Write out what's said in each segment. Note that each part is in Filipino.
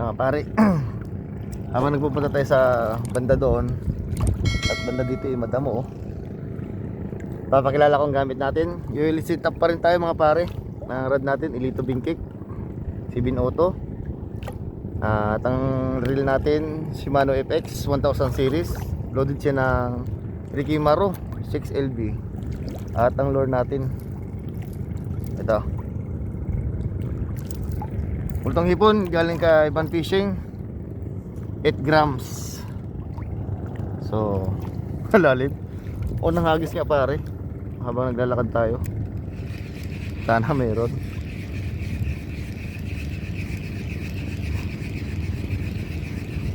Mga pare, habang nagpupunta tayo sa banda doon at banda dito eh, madamo oh. Papakilala ko ang gamit natin. Yung sit up pa rin tayo mga pare. ng rod natin, Elito Bingkik. Sibin Auto. Ah, at ang reel natin, Shimano FX 1000 series. Loaded siya ng Ricky Maro 6LB. At ang lure natin, ito. Multong hipon galing kay Van Fishing. 8 grams. So Lalim O nanghagis nga pare. Habang naglalakad tayo. Sana meron.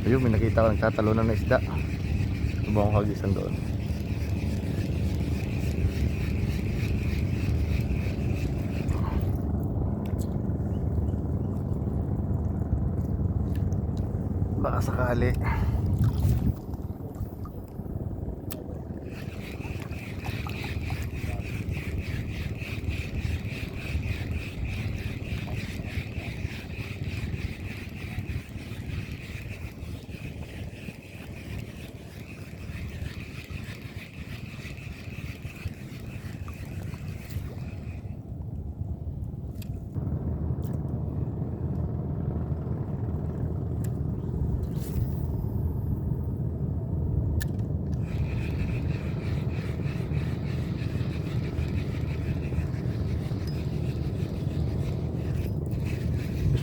Ayun may nakita ko nagtatalunan na isda. Subang hagisan doon Baka sakali.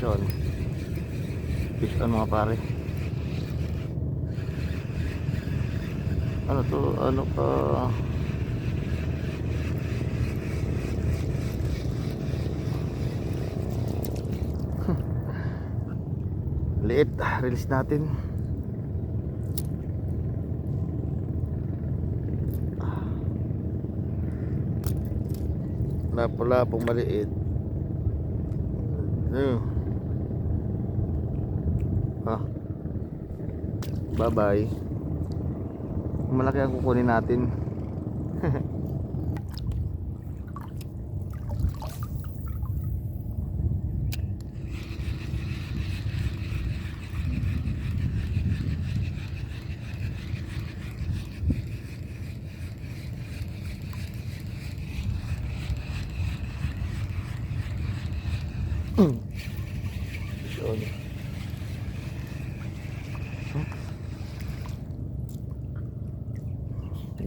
Fish on. Fish on mga pare. Ano to? Ano pa? Liit. Release natin. Lapo-lapong maliit. Ayun. Ah. Bye-bye. Malaki ang kukunin natin.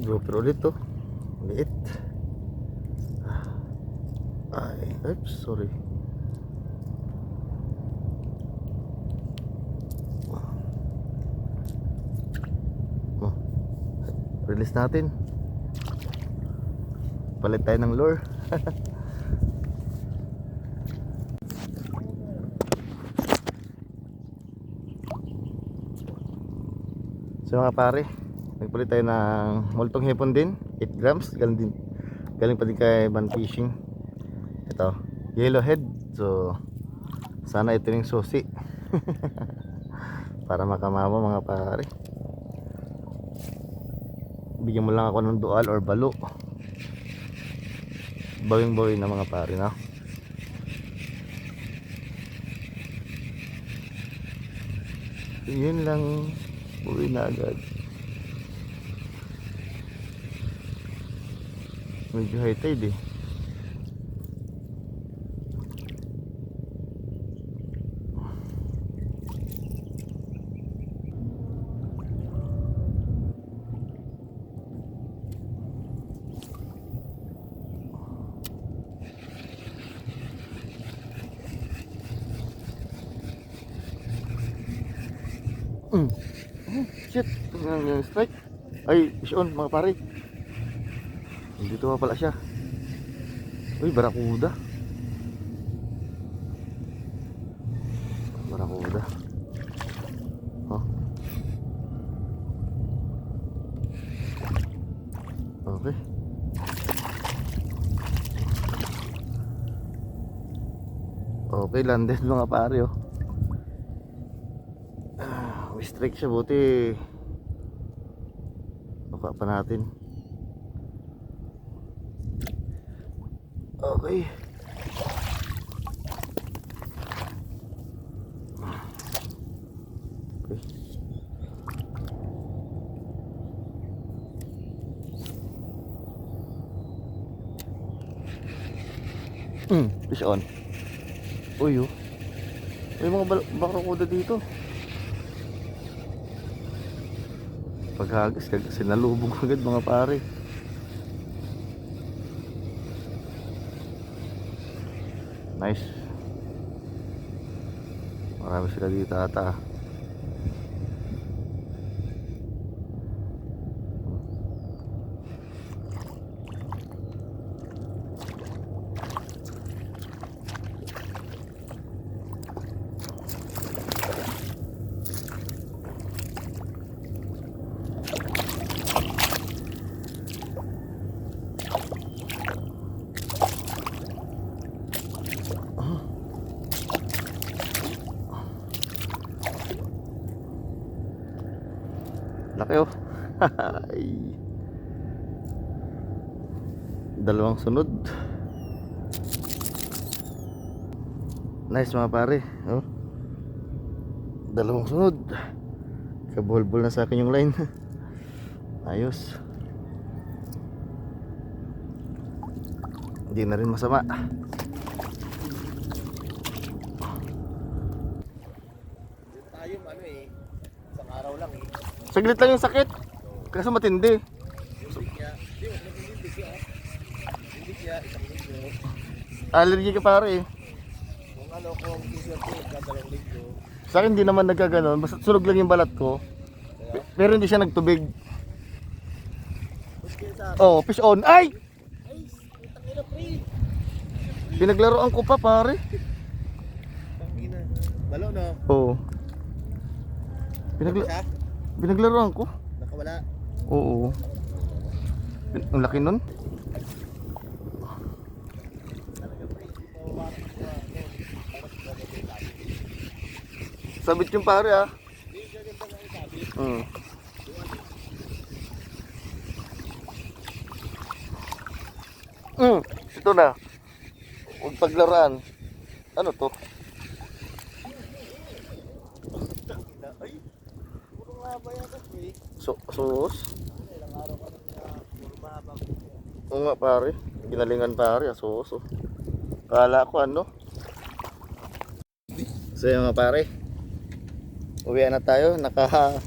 Yun. GoPro ulit to. Liit. Ay, oops, sorry. Oh. Release natin. Palit tayo ng lure. So mga pare, nagpalit tayo ng multong hipon din, 8 grams, galing din galing pa din kay Van Fishing. Ito, yellowhead. So sana ito yung susi. Para makamama mga pare. Bigyan mo lang ako ng dual or balo. Bawing-bawi na mga pare, no? Yun lang Uwi na agad. Medyo high tide eh. Mm. Oh, shit. Yung strike. Ay, fish on mga pare. Dito pa pala siya. Uy, barakuda. Barakuda. Oh. Okay. Okay, landed mga pare oh. Ah, strike siya buti. Baka pa natin. Okay. Okay. Hmm, fish on. Uy, oh. May mga bak dito. Paghagas, sinalubog agad mga pare. Nice. Marami sila dito ata. Laki oh. Dalawang sunod. Nice mga pare. Oh. Dalawang sunod. Kabulbul na sa akin yung line. Ayos. Hindi na rin masama. Tayo ano eh, isang araw lang eh. Saglit lang yung sakit. Kaso matindi. Allergy ka pare eh. Kung ano, kung t-shirt ko, dadalawang linggo. Sa akin hindi naman nagkaganon. Basta sunog lang yung balat ko. Pero hindi siya nagtubig. Oh, fish on. Ay! Pinaglaruan ko pa pare. Balo no? Oo. Pinagla Siya? pinaglaruan ko. Nakawala. Oo. Ang laki nun. Sabit yung pare ah. Hmm. Hmm. Ito na. Huwag paglaruan. Ano to? Na, ay, puro mahaba yata pre. So sauce? Ano, ilang araw ka na puro mahaba ko. Oo nga pare. Ginalingan pare. ah, Sauce oh. Kala ko ano. So yun mga pare. Uwi na tayo. Naka...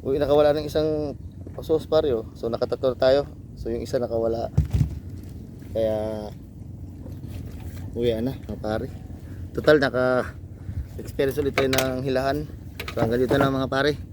Uwi nakawala ng isang sauce pare oh. So nakatatlo na tayo. So yung isa nakawala. Kaya... Uwi na mga pare. Total naka... Experience ulit tayo ng hilahan. So hanggang dito na mga pare.